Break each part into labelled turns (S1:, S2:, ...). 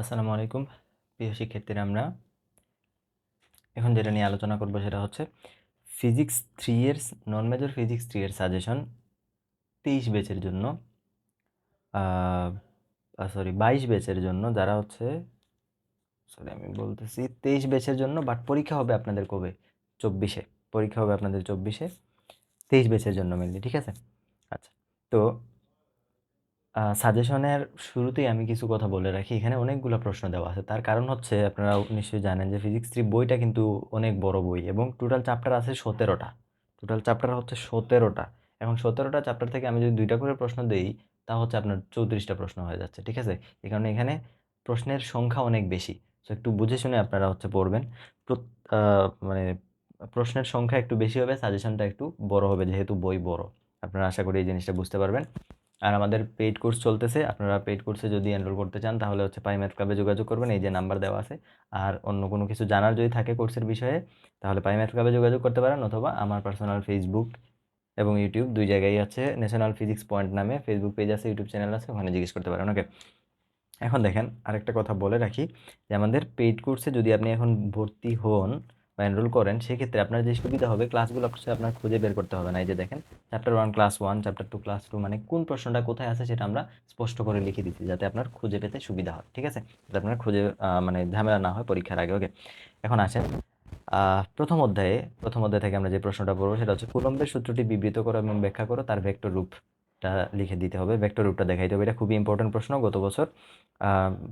S1: আসসালামু আলাইকুম। প্রিয় শিক্ষার্থীরা, আমরা এখন যেটা নিয়ে আলোচনা করব সেটা হচ্ছে physics three years non major physics three এর সাজেশন তেইশ ব্যাচের জন্য সরি বাইশ ব্যাচের জন্য যারা হচ্ছে সরি আমি বলতেছি তেইশ ব্যাচের জন্য বাট পরীক্ষা হবে আপনাদের কবে? চব্বিশে। পরীক্ষা হবে আপনাদের চব্বিশে। তেইশ ব্যাচের জন্য মেনলি ঠিক আছে? আচ্ছা তো সাজেশনের শুরুতেই আমি কিছু কথা বলে রাখি। এখানে অনেকগুলো প্রশ্ন দেওয়া আছে। তার কারণ হচ্ছে, আপনারা নিশ্চয়ই জানেন যে ফিজিক্স থ্রি বইটা কিন্তু অনেক বড় বই এবং টোটাল চ্যাপ্টার আছে সতেরোটা। টোটাল চ্যাপ্টার হচ্ছে সতেরোটা। এখন সতেরোটা চ্যাপ্টার থেকে আমি যদি দুইটা করে প্রশ্ন দিই, তা হচ্ছে আপনার চৌত্রিশটা প্রশ্ন হয়ে যাচ্ছে, ঠিক আছে? এই কারণে এখানে প্রশ্নের সংখ্যা অনেক বেশি। তো একটু বুঝে শুনে আপনারা হচ্ছে পড়বেন। মানে প্রশ্নের সংখ্যা একটু বেশি হবে সাজেশনটা একটু বড় হবে, যেহেতু বই বড়। আপনারা আশা করি এই জিনিসটা বুঝতে পারবেন। আর আমাদের পেইড কোর্স চলতেছে। আপনারা পেইড কোর্সে যদি এনরোল করতে চান, তাহলে হচ্ছে পাই ম্যাথ ক্লাবে যোগাযোগ করবেন, এই যে নাম্বার দেওয়া আছে। আর অন্য কোনো কিছু জানার যদি থাকে কোর্সের বিষয়ে, তাহলে পাই ম্যাথ ক্লাবে যোগাযোগ করতে পারেন অথবা আমার পার্সোনাল ফেসবুক এবং ইউটিউব দুই জায়গায় আছে। ন্যাশনাল ফিজিক্স পয়েন্ট নামে ফেসবুক পেজ আছে ইউটিউব চ্যানেল আছে, ওখানে জিজ্ঞেস করতে পারেন ওকে এখন দেখেন, আরেকটা কথা বলে রাখি যে আমাদের পেইড কোর্সে যদি আপনি এখন ভর্তি হন বা এনরোল করেন, সেক্ষেত্রে আপনার যে সুবিধা হবে ক্লাসগুলো আপনার খুঁজে বের করতে হবে না। এই যে দেখেন chapter one class one chapter two class two মানে কোন প্রশ্নটা কোথায় আছে সেটা আমরা স্পষ্ট করে লিখে দিচ্ছি যাতে আপনার খুঁজে পেতে সুবিধা হয়, ঠিক আছে? যাতে আপনার খুঁজে মানে ঝামেলা না হয় পরীক্ষার আগে ওকে এখন আসেন প্রথম অধ্যায়ে, প্রথম অধ্যায় থেকে আমরা যে প্রশ্নটা পড়ব সেটা হচ্ছে, কুলম্বের সূত্রটি বিবৃত করো এবং ব্যাখ্যা করো, তার ভেক্টর রূপ। টা লিখে দিতে হবে ভেক্টর রূপটা দেখাইতে হবে। এটা খুবই ইম্পর্টেন্ট প্রশ্ন গত বছর।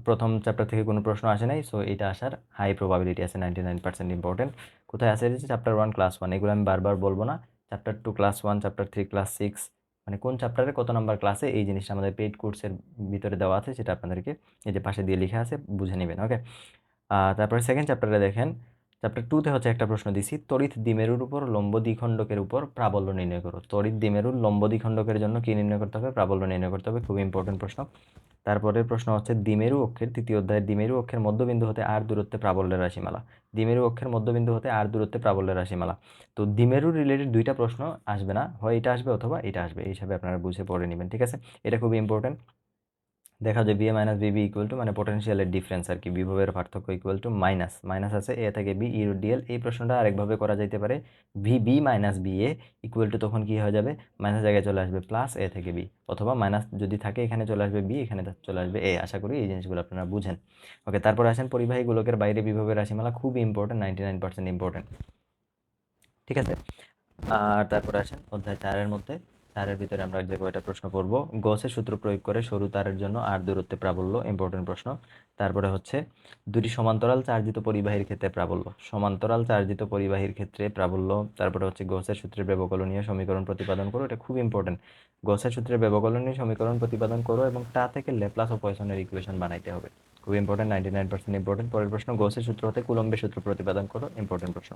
S1: প্রথম চ্যাপ্টার থেকে কোনো প্রশ্ন আসে নাই সো এটা আসার হাই প্রবাবিলিটি আছে নাইনটি নাইন পার্সেন্ট ইম্পর্টেন্ট কোথায় আছে চ্যাপ্টার ওয়ান ক্লাস ওয়ান এগুলো আমি বারবার বলব না। Chapter two class one chapter three class six মানে কোন চ্যাপ্টারে কত নাম্বার ক্লাসে এই জিনিসটা আমাদের পেইড কোর্সের ভিতরে দেওয়া আছে, সেটা আপনাদেরকে এই যে পাশে দিয়ে লেখা আছে, বুঝে নেবেন ওকে তারপরে সেকেন্ড চ্যাপ্টারে দেখেন চ্যাপ্টার টুতে হচ্ছে একটা প্রশ্ন দিছি। তড়িৎ দ্বিমেরুর উপর লম্ব দ্বিখণ্ডকের উপর প্রাবল্য নির্ণয় করো। তড়িৎ দ্বিমেরুর লম্ব দ্বিখণ্ডকের জন্য কী নির্ণয় করতে হবে? প্রাবল্য নির্ণয় করতে হবে। খুব ইম্পর্টেন্ট প্রশ্ন। তারপরের প্রশ্ন হচ্ছে, দ্বিমেরু অক্ষের, তৃতীয় অধ্যায়ের দ্বিমেরু অক্ষের মধ্যবিন্দু হতে আর দূরত্বে প্রাবল্যের রাশিমালা। দ্বিমেরু অক্ষের মধ্যবিন্দু হতে আর দূরত্বে প্রাবল্যের রাশিমালা। তো দ্বিমেরু রিলেটেড দুইটা প্রশ্ন আসবে না। হয় এটা আসবে অথবা এটা আসবে। এই হিসাবে আপনারা বুঝে পড়ে নেবেন, ঠিক আছে? এটা খুবই ইম্পর্টেন্ট দেখা যায় BA minus BB equal to মানে পোটেনশিয়ালের ডিফারেন্স আর কি, বিভবের পার্থক্য ইকুয়াল টু মাইনাস মাইনাস আছে এ থেকে বি ইউ ডিএল এই প্রশ্নটা আরেকভাবে করা যেতে পারে V B minus B A equal to তখন কী হয়ে যাবে? মাইনাস জায়গায় চলে আসবে প্লাস এ থেকে বি অথবা মাইনাস যদি থাকে এখানে চলে আসবে বি এখানে চলে আসবে এ আশা করি এই জিনিসগুলো আপনারা বুঝেন। ওকে তারপর আসেন পরিবাহী গোলকের বাইরে বিভবের রাশিমালা খুব important ninety nine percent important ঠিক আছে? আর তারপর আসেন অধ্যায় চারের মধ্যে। তারের ভিতরে আমরা যে কয়টা প্রশ্ন করব, গসের সূত্র প্রয়োগ করে সরু তারের জন্য আর দূরত্বে প্রাবল্য ইম্পর্টেন্ট প্রশ্ন। তারপরে হচ্ছে, দুটি সমান্তরাল চার্জিত পরিবাহীর ক্ষেত্রে প্রাবল্য। সমান্তরাল চার্জিত পরিবাহীর ক্ষেত্রে প্রাবল্য, তারপরে হচ্ছে গসের সূত্রের ব্যবকলনীয় সমীকরণ প্রতিপাদন করো, এটা খুব ইম্পর্টেন্ট গসের সূত্রের ব্যবকলনীয় সমীকরণ প্রতিপাদন করো এবং তা থেকে লেপ্লাস ও পয়সনের ইকুয়েশন বানাইতে হবে। খুব important ninety nine percent important পরের প্রশ্ন, গোসের সূত্র হতে কুলম্বের সূত্র প্রতিপাদন করো ইম্পর্টেন্ট প্রশ্ন।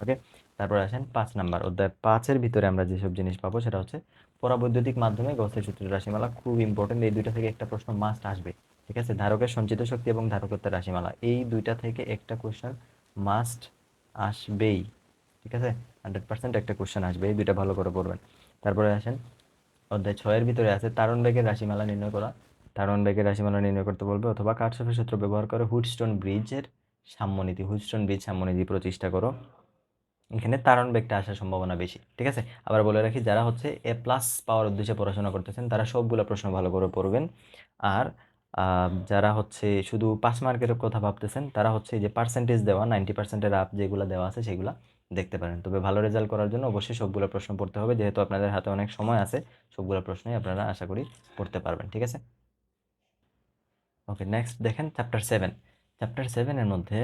S1: ওকে তারপর আসেন পাঁচ নাম্বার। অধ্যায় পাঁচের ভিতরে আমরা যেসব জিনিস পাবো, সেটা হচ্ছে পরাবৈদ্যুতিক মাধ্যমে গোসের সূত্রের রাশিমালা খুব ইম্পর্টেন্ট এই দুইটা থেকে একটা প্রশ্ন মাস্ট আসবে। ঠিক আছে? ধারকের সঞ্চিত শক্তি এবং ধারকত্বের রাশিমালা। এই দুইটা থেকে একটা কোয়েশ্চেন মাস্ট আসবেই। ঠিক আছে? হান্ড্রেড পার্সেন্ট একটা কোয়েশ্চেন আসবে। এই দুইটা ভালো করে পড়বেন। তারপরে আসেন, অধ্যায় ছয়ের ভিতরে আছে তারণ বেগের রাশিমালা নির্ণয় করা। তারণ বেগের রাশিমালা নির্ণয় করতে বলবে অথবা কাটসফের সূত্র ব্যবহার করে হুডস্টোন ব্রিজের সাম্যনীতি, হুডস্টোন ব্রিজ সাম্যনীতি প্রতিষ্ঠা করো। এখানে তারণ বেগটা আসার সম্ভাবনা বেশি, ঠিক আছে? আবার বলে রাখি, যারা হচ্ছে এ প্লাস পাওয়ার উদ্দেশ্যে পড়াশোনা করতেছেন, তারা সবগুলো প্রশ্ন ভালো করে পড়বেন। আর যারা হচ্ছে শুধু পাঁচ মার্কের কথা ভাবতেছেন, তারা হচ্ছে যে পার্সেন্টেজ দেওয়া নাইনটি পার্সেন্টের আপ যেগুলো দেওয়া আছে সেগুলো দেখতে পারেন। তবে ভালো রেজাল্ট করার জন্য অবশ্যই সবগুলো প্রশ্ন পড়তে হবে, যেহেতু আপনাদের হাতে অনেক সময় আছে, সবগুলো প্রশ্নই আপনারা আশা করি পড়তে পারবেন, ঠিক আছে? ওকে নেক্সট দেখেন চ্যাপ্টার সেভেন চ্যাপ্টার সেভেনের মধ্যে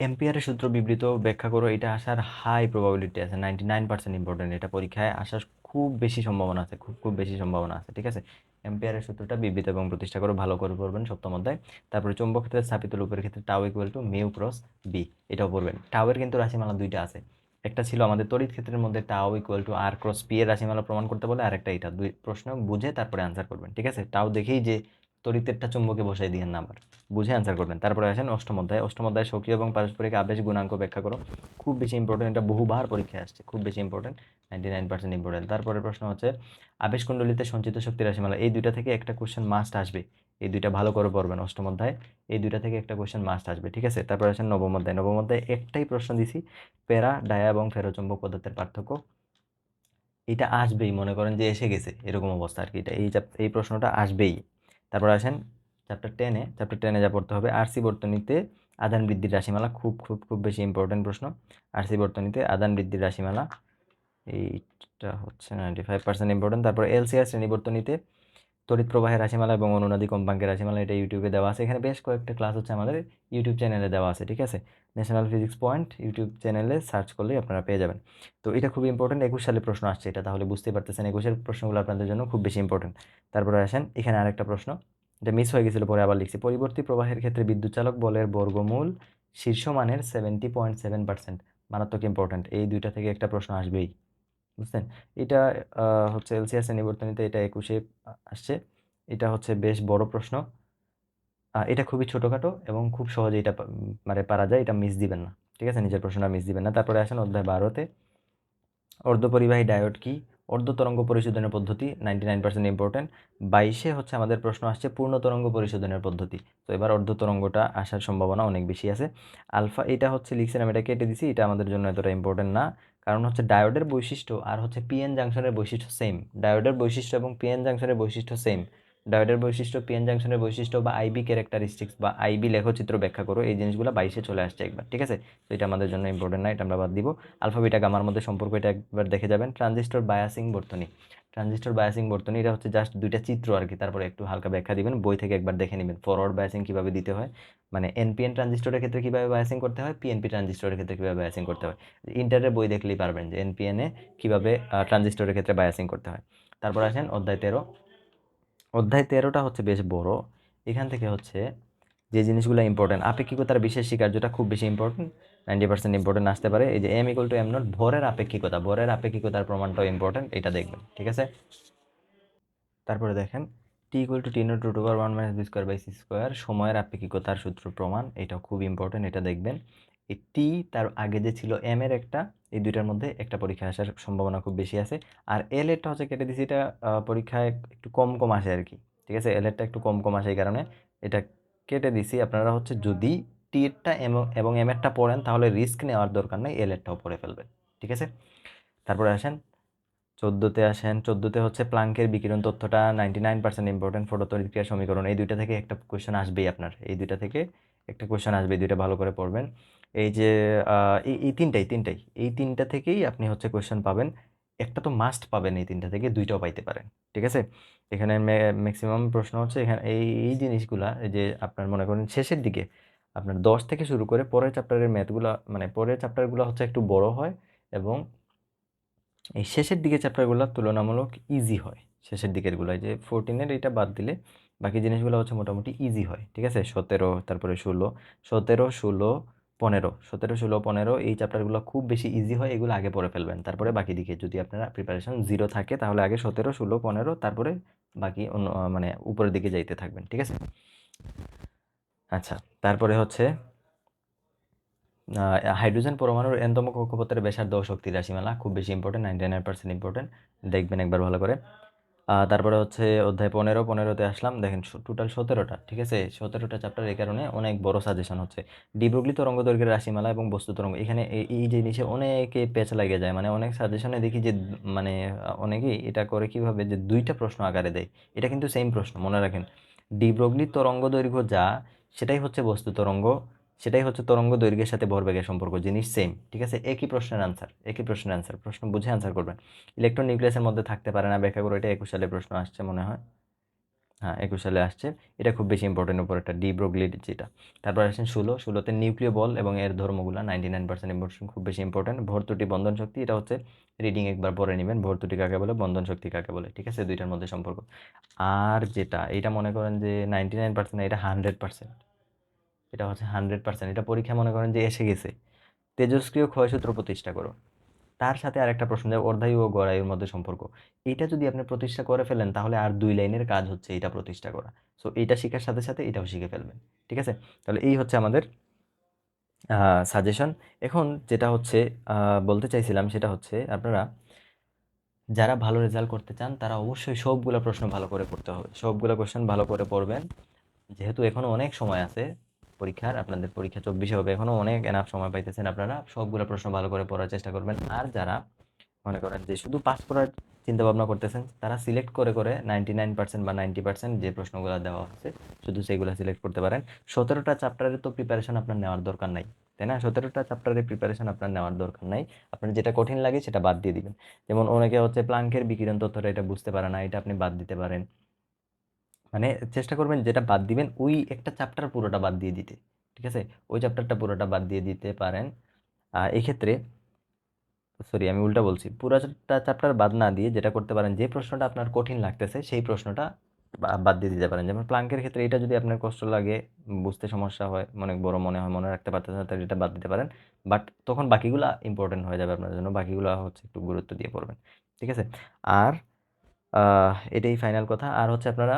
S1: এম্পিয়ারের সূত্র বিবৃত ব্যাখ্যা করো, এটা আসার হাই প্রবাবিলিটি আছে নাইনটি নাইন পার্সেন্ট ইম্পর্টেন্ট এটা পরীক্ষায় আসার খুব বেশি সম্ভাবনা আছে, খুব খুব বেশি সম্ভাবনা আছে, ঠিক আছে? এম্পিয়ারের সূত্রটা বিবৃত এবং প্রতিষ্ঠা করে, ভালো করে পড়বেন সপ্তম অধ্যায়। তারপরে চৌম্বক ক্ষেত্রে স্থাপিত লুপের ক্ষেত্রে tau equal to mu cross B এটাও পড়বেন। টাওয়ের কিন্তু রাশিমালা দুইটা আছে। একটা ছিল আমাদের তড়িৎ ক্ষেত্রের মধ্যে tau equal to R cross P এর রাশিমালা প্রমাণ করতে বলে, আরেকটা এটা দুই প্রশ্ন বুঝে তারপরে আনসার করবেন, ঠিক আছে? টাও দেখেই যে তড়িতেরটা চুম্বকে বসাই দিয়ে না আবার। বুঝে অ্যান্সার করবেন। তারপরে আসেন অষ্টম অধ্যায়। অষ্টম অধ্যায় সক্রিয় এবং পারস্পরিক আবেশ গুণাঙ্ক ব্যাখ্যা করো। খুব বেশি ইম্পর্টেন্ট এটা বহুবার পরীক্ষায় আসছে। খুব বেশি important ninety nine percent important তারপরে প্রশ্ন হচ্ছে, আবেশ কুণ্ডলিতে সঞ্চিত শক্তি রাশিমালা, এই দুইটা থেকে একটা কোশ্চেন মাস্ট আসবে। এই দুইটা ভালো করে পড়বেন অষ্টম অধ্যায়। এই দুইটা থেকে একটা কোয়েশ্চেন মাস্ট আসবে, ঠিক আছে? তারপরে আসেন নবম অধ্যায়। নবম অধ্যায় একটাই প্রশ্ন দিছি, প্যারা, ডায়া এবং ফেরোচম্বক পদার্থের পার্থক্য। এটা আসবেই, মনে করেন যে এসে গেছে, এরকম অবস্থা আর কি। এটা এই এই প্রশ্নটা আসবেই। তারপর আসেন চ্যাপ্টার টেনে চ্যাপ্টার টেনে যা পড়তে হবে আরসি বর্তনীতে আদান বৃদ্ধির রাশিমালা খুব খুব খুব বেশি ইম্পর্টেন্ট প্রশ্ন। আর সি বর্তনীতে আদান বৃদ্ধির রাশিমালা এইটা হচ্ছে নাইনটি ফাইভ পার্সেন্ট ইম্পর্টেন্ট তারপর এলসিআর শ্রেণি বর্তনীতে তড়িৎ প্রবাহের রাশিমালা এবং অনুনাদি কম্পাঙ্কের রাশিমালা এটা ইউটিউবে দেওয়া আছে। এখানে বেশ কয়েকটা ক্লাস হচ্ছে আমাদের ইউটিউব চ্যানেলে দেওয়া আছে, ঠিক আছে? ন্যাশনাল ফিজিক্স পয়েন্ট ইউটিউব চ্যানেলে সার্চ করলেই আপনারা পেয়ে যাবেন। তো এটা খুব ইম্পর্টেন্ট একুশ সালে প্রশ্ন আসছে এটা, তাহলে বুঝতেই পারতেছেন একুশের প্রশ্নগুলো আপনাদের জন্য খুব বেশি ইম্পর্টেন্ট তারপরে আসেন, এখানে আরেকটা প্রশ্ন, এটা মিস হয়ে গেছিল, পরে আবার লিখছি। পরিবর্তী প্রবাহের ক্ষেত্রে বিদ্যুৎ চালক বলের বর্গমূল শীর্ষমানের সেভেন্টি পয়েন্ট সেভেন পার্সেন্ট মারাত্মক ইম্পর্টেন্ট এই দুইটা থেকে একটা প্রশ্ন আসবেই। বুঝছেন? এটা হচ্ছে এলসিএস নিবর্তনীতে এটা একুশে আসছে। এটা হচ্ছে বেশ বড় প্রশ্ন। এটা খুবই ছোটোখাটো এবং খুব সহজে এটা মানে পারা যায়, এটা মিস দিবেন না। ঠিক আছে? নিজের প্রশ্নটা মিস দিবেন না। তারপরে আসেন অধ্যায় বারোতে। অর্ধপরিবাহী ডায়োড কি? অর্ধ তরঙ্গ পরিশোধনের পদ্ধতি নাইনটি নাইন পার্সেন্ট ইম্পর্টেন্ট বাইশে হচ্ছে আমাদের প্রশ্ন আসছে পূর্ণ তরঙ্গ পরিশোধনের পদ্ধতি। তো এবার অর্ধ তরঙ্গটা আসার সম্ভাবনা অনেক বেশি আছে। আলফা, এটা হচ্ছে লিখছিলাম এটা কেটে দিছি, এটা আমাদের জন্য এতটা ইম্পর্টেন্ট না। কারণ হচ্ছে ডায়োডের বৈশিষ্ট্য আর হচ্ছে পিএন জাংশনের বৈশিষ্ট্য সেম ডায়োডের বৈশিষ্ট্য এবং পিএন জাংশনের বৈশিষ্ট্য সেম ডায়োডের বৈশিষ্ট্য পিএন জাংশনের বৈশিষ্ট্য বা আইবি ক্যারেক্টারিস্টিক্স বা আইবি লেখচিত্র ব্যাখ্যা করো, এই জিনিসগুলো বাইশে চলে আসছে একবার, ঠিক আছে? তো এটা আমাদের জন্য ইম্পর্টেন্ট না এটা আমরা বাদ দিব। আলফাবিটা গামার মধ্যে সম্পর্ক এটা একবার দেখে যাবেন। ট্রানজিস্টর বায়াসিং বর্তনী। ট্রানজিস্টর বায়াসিং বর্তনী, এটা হচ্ছে জাস্ট দুইটা চিত্র আর কি তারপরে একটু হালকা ব্যাখ্যা দিবেন, বই থেকে একবার দেখে নেবেন। ফরওয়ার্ড বায়াসিং কীভাবে দিতে হয়? মানে এনপিএন ট্রানজিস্টরের ক্ষেত্রে কীভাবে বায়াসিং করতে হয়? পিএনপি ট্রানজিস্টরের ক্ষেত্রে কীভাবে বায়াসিং করতে হয়? ইন্টারের বই দেখলেই পারবেন যে এনপিএনে কীভাবে ট্রানজিস্টরের ক্ষেত্রে বায়াসিং করতে হয়। তারপর আসেন অধ্যায় তেরো। অধ্যায় তেরোটা হচ্ছে বেশ বড়। এখান থেকে হচ্ছে যে জিনিসগুলো ইম্পর্টেন্ট আপেক্ষিকতার বিশেষ স্বীকার্যটা খুব বেশি ইম্পর্টেন্ট নাইনটি পার্সেন্ট ইম্পর্টেন্ট আসতে পারে। এই যে M equal to M naught ভরের আপেক্ষিকতা, ভরের আপেক্ষিকতার প্রমাণটাও ইম্পর্টেন্ট এটা দেখবেন, ঠিক আছে? তারপরে দেখেন T equal to T naught to to one minus B square by C square সময়ের আপেক্ষিকতার সূত্র প্রমাণ এটা খুব ইম্পর্টেন্ট এটা দেখবেন। এই টি তার আগে যে ছিল এম এর একটা, এই দুইটার মধ্যে একটা পরীক্ষা আসার সম্ভাবনা খুব বেশি আছে। আর এল এরটা হচ্ছে কেটে দিছি, এটা পরীক্ষায় একটু কম কম আসে আর কি, ঠিক আছে? এল এরটা একটু কম কম আসে এই কারণে, এটা কেটে দিছি। আপনারা হচ্ছে যদি টি এরটা এবং এম এরটা পড়েন, তাহলে রিস্ক নেওয়ার দরকার নেই, এল এরটাও পড়ে ফেলবেন, ঠিক আছে? তারপরে আসেন, চোদ্দোতে আসেন, চোদ্দোতে হচ্ছে প্লাঙ্কের বিকিরণ তথ্যটা নাইনটি নাইন পার্সেন্ট ইম্পর্টেন্ট ফটোতরিক্রিয়া সমীকরণ, এই দুইটা থেকে একটা কোয়েশ্চেন আসবেই আপনার, এই দুইটা থেকে একটা কোয়েশ্চেন আসবে দুইটা ভালো করে পড়বেন। এই যে এই তিনটাই তিনটাই, এই তিনটা থেকেই আপনি হচ্ছে কোয়েশ্চেন পাবেন, একটা তো মাস্ট পাবেন এই তিনটা থেকে, দুইটাও পাইতে পারেন, ঠিক আছে? এখানে ম্যাক্সিমাম প্রশ্ন হচ্ছে এখানে এই এই জিনিসগুলা যে আপনার মনে করেন শেষের দিকে, আপনার দশ থেকে শুরু করে পরের চ্যাপ্টারের ম্যাথগুলো মানে পরের চ্যাপ্টারগুলো হচ্ছে একটু বড় হয় এবং এই শেষের দিকে চ্যাপ্টারগুলো তুলনামূলক ইজি হয়। শেষের দিকেরগুলো যে ফোরটিনের এটা বাদ দিলে বাকি জিনিসগুলো হচ্ছে মোটামুটি ইজি হয়, ঠিক আছে? সতেরো, তারপরে ষোলো, সতেরো, ষোলো পনেরো, সতেরো, ষোলো, পনেরো এই চ্যাপ্টারগুলো খুব বেশি ইজি হয়, এগুলো আগে পড়ে ফেলবেন। তারপরে বাকি দিকে যদি আপনারা প্রিপারেশন জিরো থাকে, তাহলে আগে সতেরো, ষোলো, পনেরো, তারপরে বাকি অন্য মানে উপরের দিকে যাইতে থাকবেন, ঠিক আছে? আচ্ছা তারপরে হচ্ছে হাইড্রোজেন পরমাণুর এনতম কক্ষপথের ব্যাসার্ধ ও শক্তি রাশিমালা, খুব বেশি important ninety nine percent important দেখবেন একবার ভালো করে। তারপরে হচ্ছে অধ্যায় পনেরো, পনেরোতে আসলাম। দেখেন টোটাল সতেরোটা, ঠিক আছে? সতেরোটা চ্যাপ্টার এই কারণে অনেক বড় সাজেশন হচ্ছে। ডিব্রগলি তরঙ্গ দৈর্ঘ্যের রাশিমালা এবং বস্তু তরঙ্গ, এখানে এই জিনিসে অনেকে পেঁচ লাগে যায়। মানে অনেক সাজেশনে দেখি যে মানে অনেকেই এটা করে কীভাবে যে দুইটা প্রশ্ন আকারে দেয়। এটা কিন্তু সেম প্রশ্ন, মনে রাখেন। ডিব্রগলি তরঙ্গ দৈর্ঘ্য যা, সেটাই হচ্ছে বস্তু তরঙ্গ। সেটাই হচ্ছে তরঙ্গ দৈর্ঘ্যের সাথে ভরবেগের সম্পর্ক, জিনিস সেম ঠিক আছে? একই প্রশ্নের আনসার একই প্রশ্নের আনসার প্রশ্ন বুঝে আনসার করবেন। ইলেকট্রন নিউক্লিয়াসের মধ্যে থাকতে পারে না, ব্যাখ্যা করে এটা একুশ সালে প্রশ্ন আসছে মনে হয়। হ্যাঁ একুশ সালে আসছে। এটা খুব বেশি ইম্পর্টেন্ট উপর একটা ডি ব্রোগলিড যেটা। তারপর আসছেন ষোলো, ষোলোতে নিউক্লিয় বল এবং এর ধর্মগুলো নাইনটি নাইন পার্সেন্ট ইম্পর্টেন্ট খুব বেশি ইম্পর্টেন্ট ভর্তুটি বন্ধন শক্তি, এটা হচ্ছে রিডিং একবার পরে নেবেন ভর্তুটি কাকে বলে? বন্ধন শক্তি কাকে বলে, ঠিক আছে? দুইটার মধ্যে সম্পর্ক। আর যেটা এটা মনে করেন যে নাইনটি নাইন পার্সেন্ট এটা হান্ড্রেড পার্সেন্ট এটা হচ্ছে হান্ড্রেড পার্সেন্ট। এটা পরীক্ষা মনে করেন যে এসে গেছে। তেজস্ক্রিয় ক্ষয়সূত্র প্রতিষ্ঠা করো। তার সাথে আরেকটা প্রশ্ন যে অর্ধায়ু ও গড়ায়ুর মধ্যে সম্পর্ক। এটা যদি আপনি প্রতিষ্ঠা করে ফেলেন, তাহলে আর দুই লাইনের কাজ হচ্ছে এটা প্রতিষ্ঠা করা। সো এটা শেখার সাথে সাথে এটাও শিখে ফেলবেন। ঠিক আছে? তাহলে এই হচ্ছে আমাদের সাজেশন এখন যেটা হচ্ছে বলতে চাইছিলাম সেটা হচ্ছে আপনারা যারা ভালো রেজাল্ট করতে চান, তারা অবশ্যই সবগুলো প্রশ্ন ভালো করে পড়তে হবে। সবগুলো কোশ্চেন ভালো করে পড়বেন। যেহেতু এখনও অনেক সময় আছে পরীক্ষার, আপনাদের পরীক্ষা চব্বিশে হবে। এখনও অনেক এনাফ সময় পাইতেছেন আপনারা। সবগুলো প্রশ্ন ভালো করে পড়ার চেষ্টা করবেন। আর যারা মনে করেন যে শুধু পাস করার চিন্তা ভাবনা করতেছেন, তারা সিলেক্ট করে করে নাইনটি নাইন পার্সেন্ট বা নাইনটি পার্সেন্ট যে প্রশ্নগুলো দেওয়া হচ্ছে, শুধু সেগুলো সিলেক্ট করতে পারেন। সতেরোটা চ্যাপ্টারের তো প্রিপারেশন আপনার নেওয়ার দরকার নাই, তাই না? সতেরোটা চ্যাপ্টারের প্রিপারেশন আপনার নেওয়ার দরকার নাই। আপনার যেটা কঠিন লাগে সেটা বাদ দিয়ে দিবেন। যেমন অনেকে হচ্ছে প্লাঙ্কের বিকিরণ তথ্যটা এটা বুঝতে পারে না, এটা আপনি বাদ দিতে পারেন। মানে চেষ্টা করবেন যেটা বাদ দিবেন ওই একটা চ্যাপ্টার পুরোটা বাদ দিয়ে দিতে ঠিক আছে? ওই চ্যাপ্টারটা পুরোটা বাদ দিয়ে দিতে পারেন। এক্ষেত্রে সরি আমি উল্টা বলছি পুরোটা চ্যাপ্টার বাদ না দিয়ে যেটা করতে পারেন যে প্রশ্নটা আপনার কঠিন লাগতেছে সেই প্রশ্নটা বাদ দিয়ে দিতে পারেন। যেমন প্লাঙ্কের ক্ষেত্রে এটা যদি আপনার কষ্ট লাগে বুঝতে সমস্যা হয় অনেক বড় মনে হয় মনে রাখতে পারতেছেন না, তাহলে এটা বাদ দিতে পারেন। বাট তখন বাকিগুলো ইম্পর্টেন্ট হয়ে যাবে আপনার জন্য বাকিগুলো হচ্ছে একটু গুরুত্ব দিয়ে পড়বেন ঠিক আছে? আর এটাই ফাইনাল কথা। আর হচ্ছে আপনারা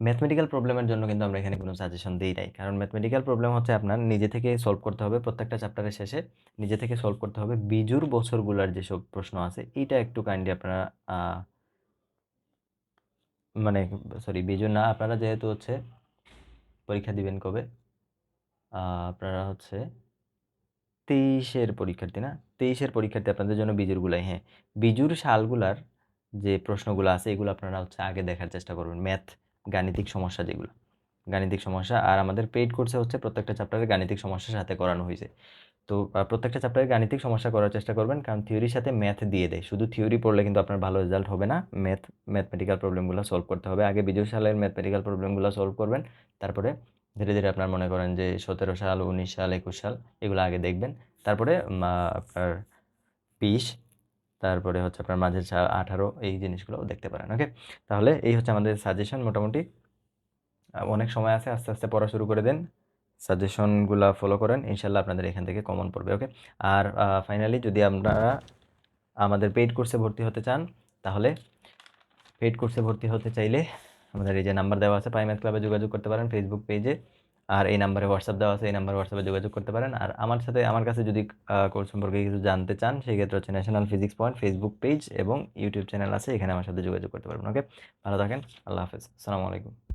S1: ম্যাথমেটিক্যাল প্রবলেমের জন্য কিন্তু আমরা এখানে কোনো সাজেশন দিই নাই। কারণ ম্যাথমেটিক্যাল প্রবলেম হচ্ছে আপনার নিজে থেকে সলভ করতে হবে প্রত্যেকটা চ্যাপ্টারের শেষে। নিজে থেকে সলভ করতে হবে বিজুর বছরগুলোর যেসব প্রশ্ন আছে, এইটা একটু কাইন্ডলি আপনারা মানে সরি বিজুর না, আপনারা যেহেতু হচ্ছে পরীক্ষা দিবেন কবে? আপনারা হচ্ছে তেইশের পরীক্ষার্থী না? তেইশের পরীক্ষার্থী আপনাদের জন্য বিজুরগুলাই হ্যাঁ। বিজুর সালগুলার যে প্রশ্নগুলো আছে, এগুলো আপনারা হচ্ছে আগে দেখার চেষ্টা করবেন। ম্যাথ গাণিতিক সমস্যা যেগুলো। গাণিতিক সমস্যা আর আমাদের পেইড কোর্সে হচ্ছে প্রত্যেকটা চ্যাপ্টারে গাণিতিক সমস্যার সাথে করানো হয়েছে। তো প্রত্যেকটা চ্যাপ্টারে গাণিতিক সমস্যা করার চেষ্টা করবেন কারণ থিওরির সাথে ম্যাথ দিয়ে দেয়। শুধু থিওরি পড়লে কিন্তু আপনার ভালো রেজাল্ট হবে না। ম্যাথ ম্যাথমেটিক্যাল প্রবলেমগুলো সলভ করতে হবে। আগে বিজয় সালের ম্যাথমেটিক্যাল প্রবলেমগুলো সলভ করবেন। তারপরে ধীরে ধীরে আপনার মনে করেন যে সতেরো সাল, উনিশ সাল, একুশ সাল এগুলো আগে দেখবেন। তারপরে আপনার বিশ তারপরে হচ্ছে আপনার মাঝের আঠারো এই জিনিসগুলো দেখতে পারেন ওকে তাহলে এই হচ্ছে আমাদের সাজেশন মোটামুটি। অনেক সময় আছে, আস্তে আস্তে পড়া শুরু করে দেন। সাজেশনগুলো ফলো করেন, ইনশাল্লাহ আপনাদের এখান থেকে কমন পড়বে ওকে আর ফাইনালি যদি আপনারা আমাদের পেইড কোর্সে ভর্তি হতে চান, তাহলে পেইড কোর্সে ভর্তি হতে চাইলে আমাদের এই যে নাম্বার দেওয়া আছে প্রাইমারি ক্লাবে যোগাযোগ করতে পারেন ফেসবুক পেজে আর এই নাম্বারে হোয়াটসঅ্যাপ দেওয়া আছে, এই নাম্বারে হোয়াটসঅ্যাপে যোগাযোগ করতে পারেন। আর আমার সাথে, আমার কাছে যদি কোর্স সম্পর্কে কিছু জানতে চান, সেক্ষেত্রে হচ্ছে National Physics Point Facebook page এবং ইউটিউব চ্যানেল আছে, এখানে আমার সাথে যোগাযোগ করতে পারবেন ওকে ভালো থাকেন, আল্লাহ হাফেজ, আসসালামু আলাইকুম।